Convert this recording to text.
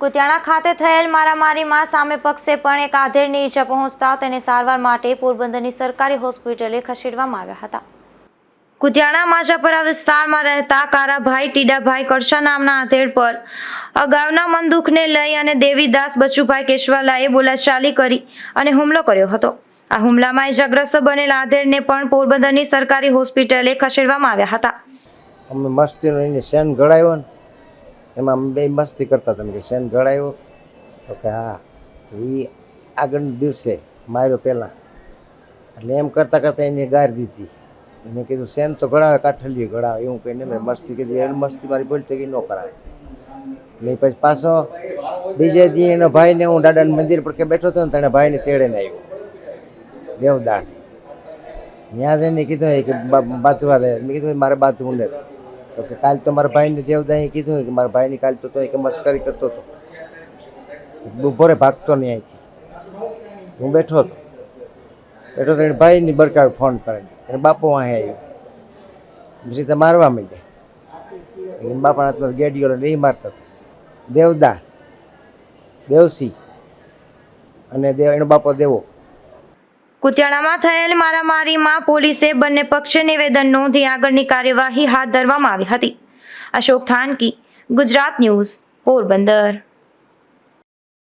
કુતિયાણા ખાતે થયેલ મારામારીમાં સામે પક્ષે પણ એક આધેડને ઈજા પહોંચતા તેને સારવાર માટે પોરબંદરની સરકારી હોસ્પિટલે ખસેડવામાં આવ્યા હતા. કુતિયાણા માજાપરા વિસ્તારમાં રહેતા કારાભાઈ ટીડાભાઈ કડશા નામના આધેડ પર અગાઉના મન દુઃખને લઈ અને દેવીદાસ બચુભાઈ કેશવાલાએ બોલાચાલી કરી અને હુમલો કર્યો હતો. આ હુમલામાં ઇજાગ્રસ્ત બનેલા આધેડને પણ પોરબંદરની સરકારી હોસ્પિટલે ખસેડવામાં આવ્યા હતા. અમે મસ્તી એને શેન ગળાવ્યો ને એમાં અમે બે મસ્તી કરતા તમે કે શેન ગળાવ્યો તો કે, હા. એ આગળના દિવસે માર્યો પહેલાં. એટલે એમ કરતાં કરતાં એને ગાર દીધી. મેં કીધું, શેન તો ગળાવે કાઠલીએ ગળાવે એવું કહીને મેં મસ્તી કીધી એની મસ્તી મારી બોલતી કે ન કરાવે એટલે પછી પાછો બીજે દી એનો ભાઈને, હું દાદાના મંદિર પર કે બેઠો હતો ને તેણે ભાઈને તેડે ને આવ્યો દેવદાન. ત્યાં જઈને કીધું કે બાથવા દે. મેં કીધું મારે બાંધવું નથી. તો કે કાલ તો મારા ભાઈને દેવદાએ કીધું કે મારા ભાઈની કાલ તો તો એ કે મસ્કરી કરતો હતો. બપોરે ભાગતો નહીં અહીંથી હું બેઠો હતો. બેઠો તો એને ભાઈની બરકાર ફોન કરે એને બાપુ વાંહે આવ્યો. પછી તો મારવા માંડ્યા. એને બાપાના હાથમાં ગેડિયો નહીં મારતા હતા. દેવદા દેવસિંહ અને દેવ, એનો બાપો દેવો. કુતિયાણામાં થયેલ મારામારીમાં પોલીસે બંને પક્ષે નિવેદન નોંધી આગળની કાર્યવાહી હાથ ધરવામાં આવી હતી. અશોક થાનકી, ગુજરાત ન્યૂઝ, પોરબંદર.